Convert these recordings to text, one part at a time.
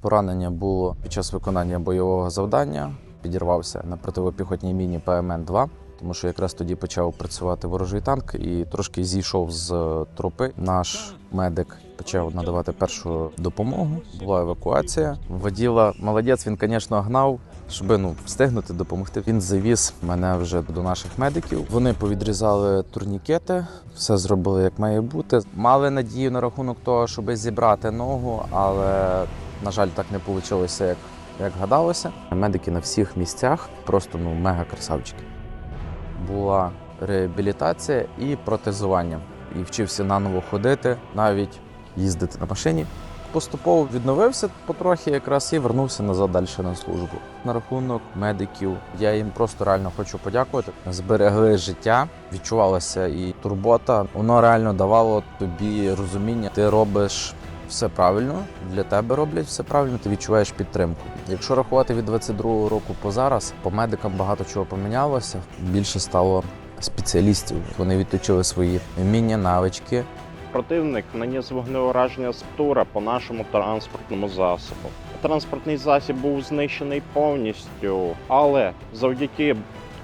Поранення було під час виконання бойового завдання. Підірвався на противопіхотній міні ПМН-2, тому що якраз тоді почав працювати ворожий танк і трошки зійшов з е, тропи. Наш медик почав надавати першу допомогу. Була евакуація. Воділа молодець. Він, звісно, гнав, щоб ну встигнути допомогти. Він завіз мене вже до наших медиків. Вони повідрізали турнікети, все зробили як має бути. Мали надію на рахунок того, щоб зібрати ногу, але на жаль, так не вийшло, як, як гадалося. Медики на всіх місцях просто ну мега красавчики. Була реабілітація і протезування. І вчився наново ходити, навіть їздити на машині. Поступово відновився потрохи, якраз і вернувся назад далі на службу. На рахунок медиків я їм просто реально хочу подякувати. Зберегли життя, відчувалася і турбота. Воно реально давало тобі розуміння. Ти робиш все правильно, для тебе роблять все правильно, ти відчуваєш підтримку. Якщо рахувати від 22-го року по зараз, по медикам багато чого помінялося. Більше стало спеціалістів. Вони відточили свої вміння, навички. Противник наніс вогнеураження з птура по нашому транспортному засобу. Транспортний засіб був знищений повністю, але завдяки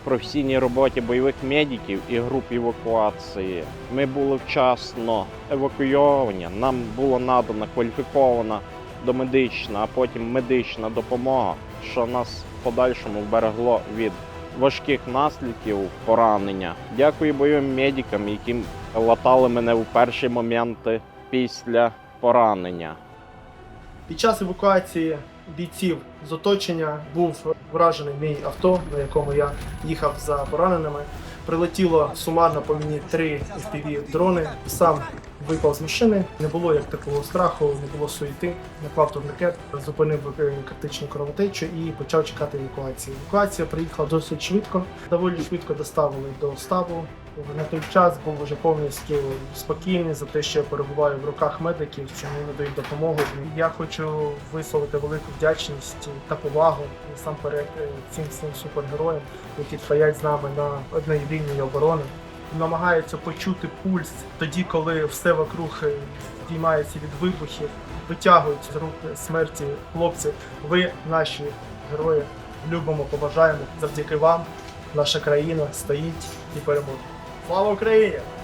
професійній роботі бойових медиків і груп евакуації ми були вчасно евакуйовані. Нам було надана кваліфікована домедична, а потім медична допомога, що нас в подальшому вберегло від важких наслідків поранення. Дякую бойовим медикам, які латали мене в перші моменти після поранення. Під час евакуації бійців з оточення був вражений мій авто, на якому я їхав за пораненими. Прилетіло сумарно по мені три fpv дрони. Сам випав з машини. Не було як такого страху, не було суєти. Наклав турникет, зупинив е, критичну кровотечу і почав чекати евакуації. Евакуація приїхала досить швидко. Доволі швидко доставили до штабу. На той час був вже повністю спокійний за те, що я перебуваю в руках медиків, що мені надають допомогу. Я хочу висловити велику вдячність та повагу насамперед е, цим всім супергероям, які стоять з нами на одній лінії оборони. Намагаються почути пульс тоді, коли все вокруг е, здіймається від вибухів, витягують з рук смерті хлопці. Ви наші герої любимо, поважаємо. Завдяки вам наша країна стоїть і переможе. Fala, Ucrânia!